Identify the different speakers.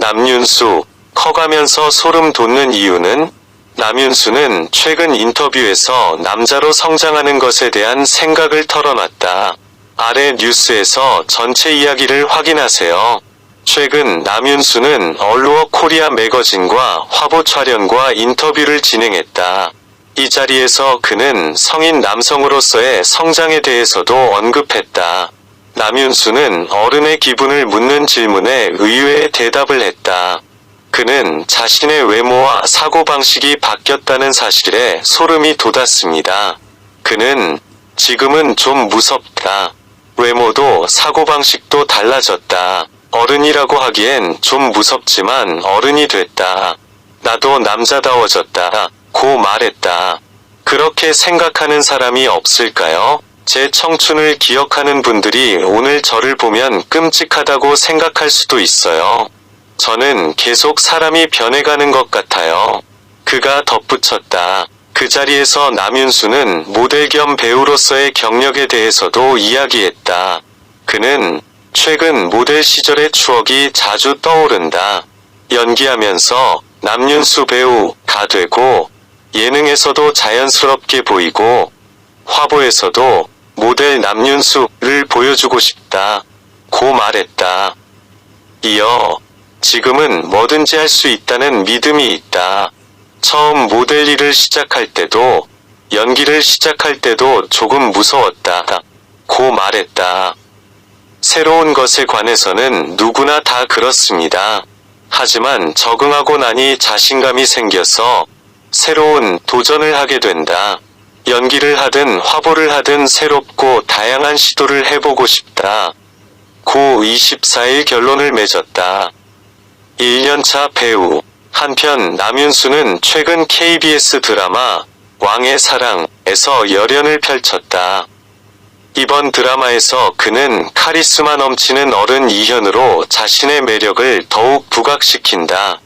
Speaker 1: 남윤수, 커가면서 소름 돋는 이유는 남윤수는 최근 인터뷰에서 남자로 성장하는 것에 대한 생각을 털어놨다. 아래 뉴스에서 전체 이야기를 확인하세요. 최근 남윤수는 얼루어 코리아 매거진과 화보 촬영과 인터뷰를 진행했다. 이 자리에서 그는 성인 남성으로서의 성장에 대해서도 언급했다. 남윤수는 어른의 기분을 묻는 질문에 의외의 대답을 했다. 그는 자신의 외모와 사고방식이 바뀌었다는 사실에 소름이 돋았습니다. 그는 지금은 좀 무섭다. 외모도 사고방식도 달라졌다. 어른이라고 하기엔 좀 무섭지만 어른이 됐다. 나도 남자다워졌다. 고 말했다. 그렇게 생각하는 사람이 없을까요? 제 청춘을 기억하는 분들이 오늘 저를 보면 끔찍하다고 생각할 수도 있어요. 저는 계속 사람이 변해가는 것 같아요. 그가 덧붙였다. 그 자리에서 남윤수는 모델 겸 배우로서의 경력에 대해서도 이야기했다. 그는 최근 모델 시절의 추억이 자주 떠오른다. 연기하면서 남윤수 배우가 되고 예능에서도 자연스럽게 보이고 화보에서도 모델 남윤수를 보여주고 싶다. 고 말했다. 이어 지금은 뭐든지 할 수 있다는 믿음이 있다. 처음 모델 일을 시작할 때도 연기를 시작할 때도 조금 무서웠다. 고 말했다. 새로운 것에 관해서는 누구나 다 그렇습니다. 하지만 적응하고 나니 자신감이 생겨서 새로운 도전을 하게 된다. 연기를 하든 화보를 하든 새롭고 다양한 시도를 해보고 싶다. 고 24일 결론을 맺었다. 1년차 배우. 한편 남윤수는 최근 KBS 드라마 왕의 사랑에서 열연을 펼쳤다. 이번 드라마에서 그는 카리스마 넘치는 어른 이현으로 자신의 매력을 더욱 부각시킨다.